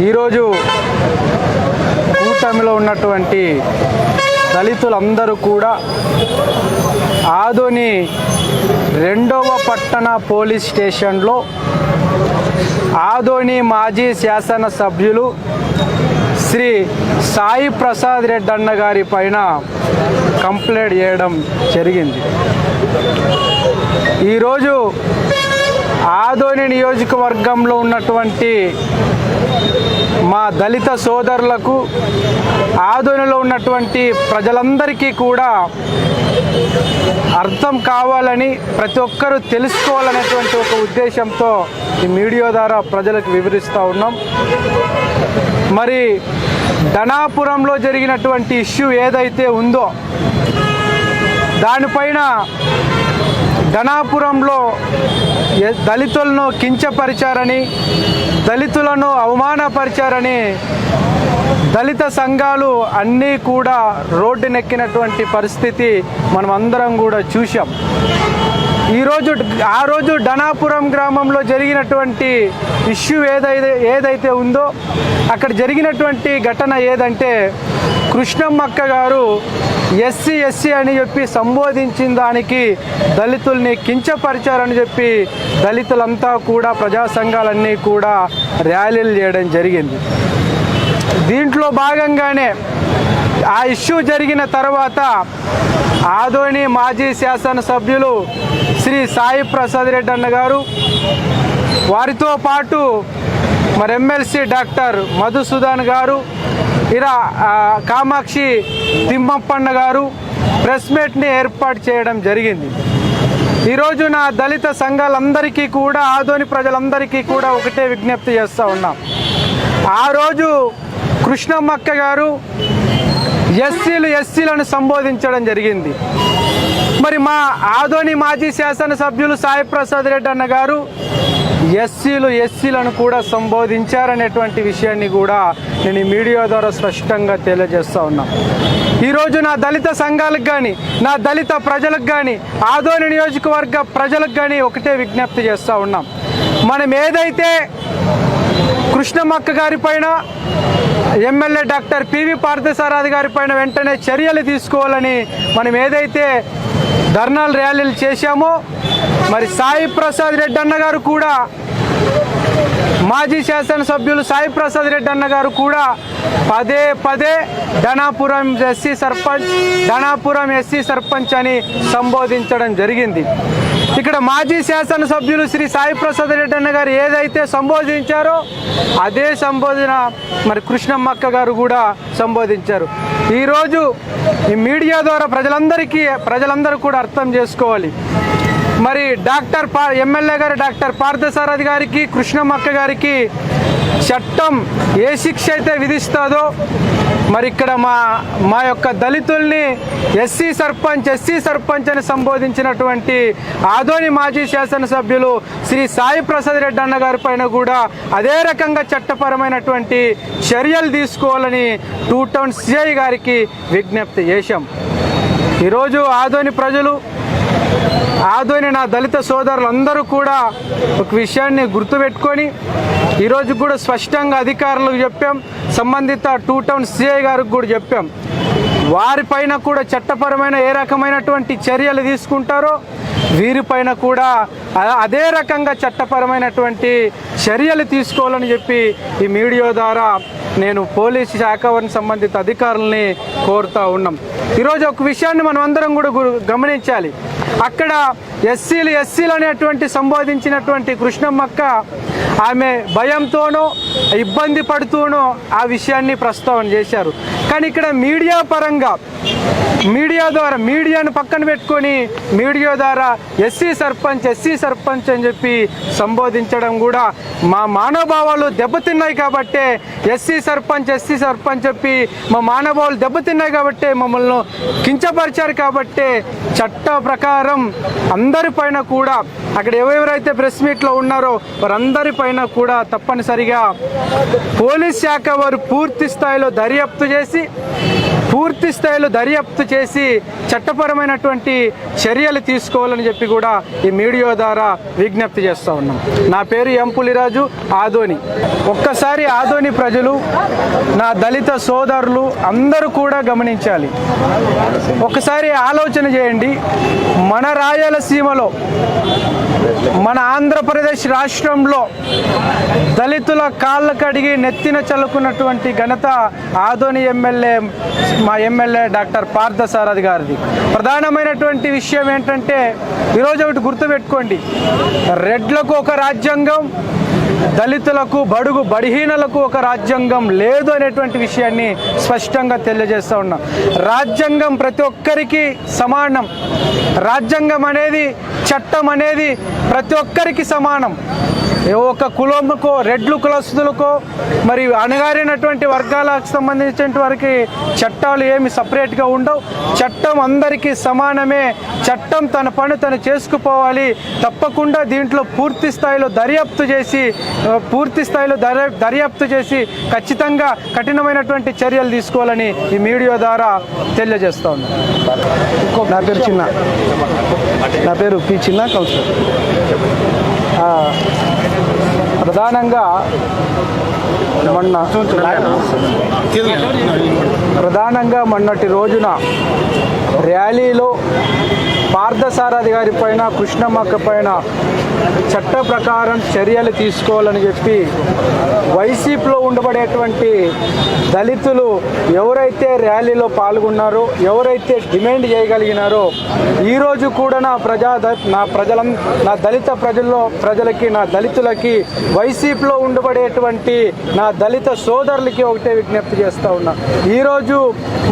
ఈరోజు కూటమిలో ఉన్నటువంటి దళితులందరూ కూడా ఆదోని రెండవ పట్టణ పోలీస్ స్టేషన్లో ఆదోని మాజీ శాసన సభ్యులు శ్రీ సాయి ప్రసాద్ రెడ్డి అన్న గారి పైన కంప్లైంట్ చేయడం జరిగింది. ఈరోజు ఆదోని నియోజకవర్గంలో ఉన్నటువంటి మా దళిత సోదరులకు ఆదోనిలో ఉన్నటువంటి ప్రజలందరికీ కూడా అర్థం కావాలని ప్రతి ఒక్కరూ తెలుసుకోవాలనేటువంటి ఒక ఉద్దేశంతో ఈ మీడియా ద్వారా ప్రజలకు వివరిస్తూ ఉన్నాం. మరి ధనాపురంలో జరిగినటువంటి ఇష్యూ ఏదైతే ఉందో దానిపైన ధనాపురంలో దళితులను కించపరిచారని దళితులను అవమానపరిచారని దళిత సంఘాలు అన్నీ కూడా రోడ్డునెక్కినటువంటి పరిస్థితి మనం అందరం కూడా చూసాం ఈరోజు ఆ రోజు ధనాపురం గ్రామంలో జరిగినటువంటి ఇష్యూ ఏదైతే ఏదైతే ఉందో అక్కడ జరిగినటువంటి ఘటన ఏదంటే కృష్ణమ్మక్క గారు ఎస్సీ ఎస్సీ అని చెప్పి సంబోధించిన దానికి దళితుల్ని కించపరిచారని చెప్పి దళితులంతా కూడా ప్రజా సంఘాలన్నీ కూడా ర్యాలీలు చేయడం జరిగింది. దీంట్లో భాగంగానే ఆ ఇష్యూ జరిగిన తర్వాత ఆదోని మాజీ శాసనసభ్యులు శ్రీ సాయి ప్రసాద్ రెడ్డి అన్న గారు వారితో పాటు మరి ఎమ్మెల్సీ డాక్టర్ మధుసూదన్ గారు ఇలా కామాక్షి తిమ్మప్పన్న గారు ప్రెస్ మీట్ని ఏర్పాటు చేయడం జరిగింది. ఈరోజు నా దళిత సంఘాలందరికీ కూడా ఆదోని ప్రజలందరికీ కూడా ఒకటే విజ్ఞప్తి చేస్తూ ఉన్నాం. ఆ రోజు కృష్ణమ్మక్క గారు ఎస్సీలు ఎస్సీలను సంబోధించడం జరిగింది. మరి మా ఆదోని మాజీ శాసనసభ్యులు సాయి ప్రసాద్ రెడ్డి అన్న గారు ఎస్సీలు ఎస్సీలను కూడా సంబోధించారనేటువంటి విషయాన్ని కూడా నేను ఈ మీడియా ద్వారా స్పష్టంగా తెలియజేస్తూ ఉన్నా. ఈరోజు నా దళిత సంఘాలకు కానీ నా దళిత ప్రజలకు కానీ ఆదోని నియోజకవర్గ ప్రజలకు కానీ ఒకటే విజ్ఞప్తి చేస్తూ ఉన్నాం. మనం ఏదైతే కృష్ణమక్క గారి పైన ఎమ్మెల్యే డాక్టర్ పివి పార్థసారథి గారి పైన వెంటనే చర్యలు తీసుకోవాలని మనం ఏదైతే ధర్నాలు ర్యాలీలు చేశామో మరి సాయి ప్రసాద్ రెడ్డి అన్న గారు కూడా మాజీ శాసనసభ్యులు సాయి ప్రసాద్ రెడ్డి అన్న గారు కూడా పదే పదే ధనాపురం ఎస్సీ సర్పంచ్ ధనాపురం ఎస్సీ సర్పంచ్ అని సంబోధించడం జరిగింది. ఇక్కడ మాజీ శాసనసభ్యులు శ్రీ సాయి ప్రసాద్ రెడ్డి అన్న గారు ఏదైతే సంబోధించారో అదే సంబోధన మరి కృష్ణమ్మక్క గారు కూడా సంబోధించారు. ఈరోజు ఈ మీడియా ద్వారా ప్రజలందరికీ ప్రజలందరూ కూడా అర్థం చేసుకోవాలి. మరి డాక్టర్ పా ఎమ్మెల్యే గారు డాక్టర్ పార్థసారథి గారికి కృష్ణమ్మక్క గారికి చట్టం ఏ శిక్ష అయితే విధిస్తుందో మరి ఇక్కడ మా మా యొక్క దళితుల్ని ఎస్సీ సర్పంచ్ ఎస్సీ సర్పంచ్ అని సంబోధించినటువంటి ఆదోని మాజీ శాసనసభ్యులు శ్రీ సాయి ప్రసాద్ రెడ్డి అన్న గారి పైన కూడా అదే రకంగా చట్టపరమైనటువంటి చర్యలు తీసుకోవాలని టూ టౌన్ సిఐ గారికి విజ్ఞప్తి చేశాం. ఈరోజు ఆదోని ప్రజలు ఆదోని నా దళిత సోదరులందరూ కూడా ఒక విషయాన్ని గుర్తుపెట్టుకొని ఈరోజు కూడా స్పష్టంగా అధికారులకు చెప్పాం. సంబంధిత టూ టౌన్ సిఐ గారికి కూడా చెప్పాం. వారిపైన కూడా చట్టపరమైన ఏ రకమైనటువంటి చర్యలు తీసుకుంటారో వీరిపైన కూడా అదే రకంగా చట్టపరమైనటువంటి చర్యలు తీసుకోవాలని చెప్పి ఈ మీడియా ద్వారా నేను పోలీసు శాఖ వారిని సంబంధిత అధికారులని కోరుతా ఉన్నాం. ఈరోజు ఒక విషయాన్ని మనం అందరం కూడా గమనించాలి. అక్కడ ఎస్సీలు ఎస్సీలు అనేటువంటి సంబోధించినటువంటి కృష్ణమ్మక్క ఆమె భయంతోనో ఇబ్బంది పడుతూనో ఆ విషయాన్ని ప్రస్తావన చేశారు. కానీ ఇక్కడ మీడియా పరంగా మీడియా ద్వారా మీడియాను పక్కన పెట్టుకొని మీడియా ద్వారా ఎస్సీ సర్పంచ్ ఎస్సీ సర్పంచ్ అని చెప్పి సంబోధించడం కూడా మా మానవభావాలు దెబ్బతిన్నాయి కాబట్టే ఎస్సీ సర్పంచ్ ఎస్సీ సర్పంచ్ చెప్పి మా మానవభావాలు దెబ్బతిన్నాయి కాబట్టే మమ్మల్ని కించపరిచారు కాబట్టే చట్ట ప్రకారం అందరిపైన కూడా అక్కడ ఎవరెవరైతే ప్రెస్ మీట్లో ఉన్నారో వారందరిపైన కూడా తప్పనిసరిగా పోలీస్ శాఖ వారు పూర్తి స్థాయిలో దర్యాప్తు చేసి పూర్తి స్థాయిలో దర్యాప్తు చేసి చట్టపరమైనటువంటి చర్యలు తీసుకోవాలని చెప్పి కూడా ఈ మీడియా ద్వారా విజ్ఞప్తి చేస్తూ ఉన్నాం. నా పేరు ఎం పులిరాజు ఆదోని. ఒక్కసారి ఆదోని ప్రజలు నా దళిత సోదరులు అందరూ కూడా గమనించాలి. ఒకసారి ఆలోచన చేయండి. మన రాయలసీమలో మన ఆంధ్రప్రదేశ్ రాష్ట్రంలో దళితుల కాళ్ళ కడిగి నెత్తిన చల్లుకున్నటువంటి ఘనత ఆదోని ఎమ్మెల్యే మా ఎమ్మెల్యే డాక్టర్ పార్థసారథి గారిది. ప్రధానమైనటువంటి విషయం ఏంటంటే ఈరోజు ఒకటి గుర్తుపెట్టుకోండి. రెడ్లకు ఒక రాజ్యాంగం దళితులకు బడుగు బడిహీనులకు ఒక రాజ్యాంగం లేదు అనేటువంటి విషయాన్ని స్పష్టంగా తెలియజేస్తూ ఉన్నాం. రాజ్యాంగం ప్రతి ఒక్కరికి సమానం. రాజ్యాంగం అనేది చట్టం అనేది ప్రతి ఒక్కరికి సమానం. ఒక కులంకో రెడ్లు కులస్తులకో మరి అణగారినటువంటి వర్గాలకు సంబంధించిన వారికి చట్టాలు ఏమి సపరేట్గా ఉండవు. చట్టం అందరికీ సమానమే. చట్టం తన పని తను చేసుకుపోవాలి. తప్పకుండా దీంట్లో పూర్తి స్థాయిలో దర్యాప్తు చేసి పూర్తి స్థాయిలో దర్యా దర్యాప్తు చేసి ఖచ్చితంగా కఠినమైనటువంటి చర్యలు తీసుకోవాలని ఈ మీడియా ద్వారా తెలియజేస్తా నా పేరు చిన్న. నా పేరు పి చిన్న కౌన్సిలర్. ప్రధానంగా మొన్న ప్రధానంగా మొన్నటి రోజున ర్యాలీలో పార్థసారథి గారి పైన కృష్ణమ్మక్క పైన చట్ట ప్రకారం చర్యలు తీసుకోవాలని చెప్పి వైసీపీలో ఉండబడేటువంటి దళితులు ఎవరైతే ర్యాలీలో పాల్గొన్నారో ఎవరైతే డిమాండ్ చేయగలిగినారో ఈరోజు కూడా నా ప్రజా నా ప్రజల నా దళిత ప్రజల్లో ప్రజలకి నా దళితులకి వైసీపీలో ఉండబడేటువంటి నా దళిత సోదరులకి ఒకటే విజ్ఞప్తి చేస్తూ ఉన్నా. ఈరోజు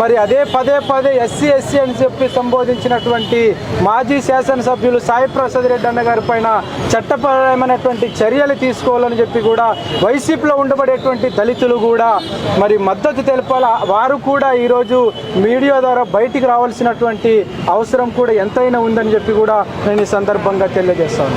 మరి అదే పదే పదే ఎస్సీ ఎస్సీ అని చెప్పి సంబోధించినటువంటి మాజీ శాసనసభ్యులు సాయి ప్రసాద్ రెడ్డి అన్న గారి పైన చట్టపరమైనటువంటి చర్యలు తీసుకోవాలని చెప్పి కూడా వైసీపీలో ఉండబడేటువంటి దళితులు కూడా మరి మద్దతు తెలపాల వారు కూడా ఈరోజు మీడియా ద్వారా బయటికి రావాల్సినటువంటి అవసరం కూడా ఎంతైనా ఉందని చెప్పి కూడా నేను ఈ సందర్భంగా తెలియజేస్తాను.